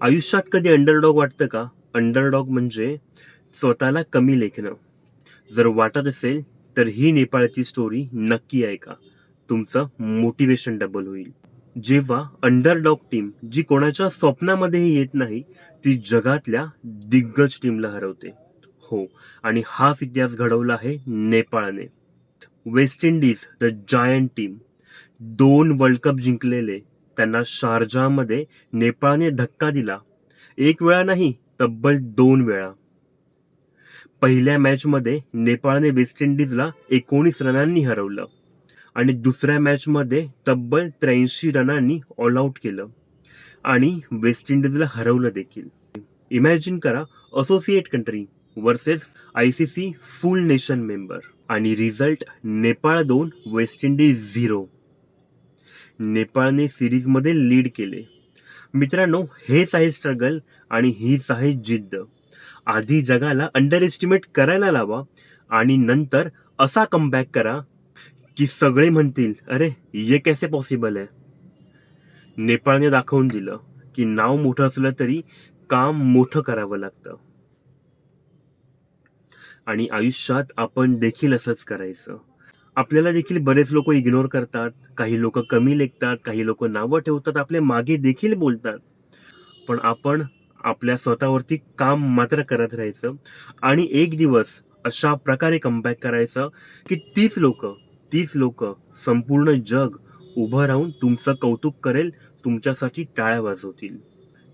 आयुष्यात कधी अंडरडॉग वाटतं का? अंडरडॉग म्हणजे स्वतःला कमी लेखणं. जर वाटत असेल तर ही नेपाळची स्टोरी नक्की ऐका तुमचं मोटिवेशन डबल होईल. जेव्हा अंडरडॉग टीम जी कोणाच्या स्वप्नामध्येही येत नाही ती जगातल्या दिग्गज टीमला हरवते. हो आणि हाच इतिहास घडवला आहे नेपाळने. West Indies the giant team दोन वर्ल्ड कप जिंकलेले त्यांना शारजामध्ये नेपाळने धक्का दिला. एक वेळा नाही तब्बल दोन वेळा. पहिल्या मॅचमध्ये नेपाळने वेस्ट इंडिजला एकोणीस रनांनी हरवलं. आणि दुसऱ्या मॅचमध्ये तब्बल त्र्याऐंशी रनांनी ऑल आऊट केलं. आणि वेस्ट इंडिजला हरवलं देखील. इमॅजिन करा associate country versus I C C full nation member आणि रिझल्ट नेपाळ दोन वेस्ट इंडिज झिरो नेपाळने सिरीजमध्ये लीड केले. मित्रांनो हेच आहे स्ट्रगल आणि हीच आहे जिद्द. आधी जगाला अंडर एस्टिमेट करायला लावा आणि नंतर असा कमबॅक करा की सगळे म्हणतील अरे ये कैसे पॉसिबल आहे? नेपाळने दाखवून दिलं की नाव मोठं असलं तरी काम मोठं करावं लागतं. आणि आयुष्यात आपण देखील असंच करायचं. आपल्याला देखील बरेच लोक इग्नोर करतात. काही लोक कमी लेखतात काही लोक नावं ठेवतात आपल्या मागे देखील बोलतात. पण आपण आपल्या स्वतःवरती काम मात्र करत राहायचं आणि एक दिवस अशा प्रकारे कमबॅक करायचं की तीच लोक तीच लोक संपूर्ण जग उभं राहून तुमचं कौतुक करेल तुमच्यासाठी टाळ्या वाजवतील.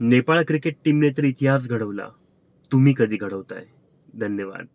नेपाळ क्रिकेट टीमने तर इतिहास घडवला. तुम्ही कधी घडवताय? धन्यवाद.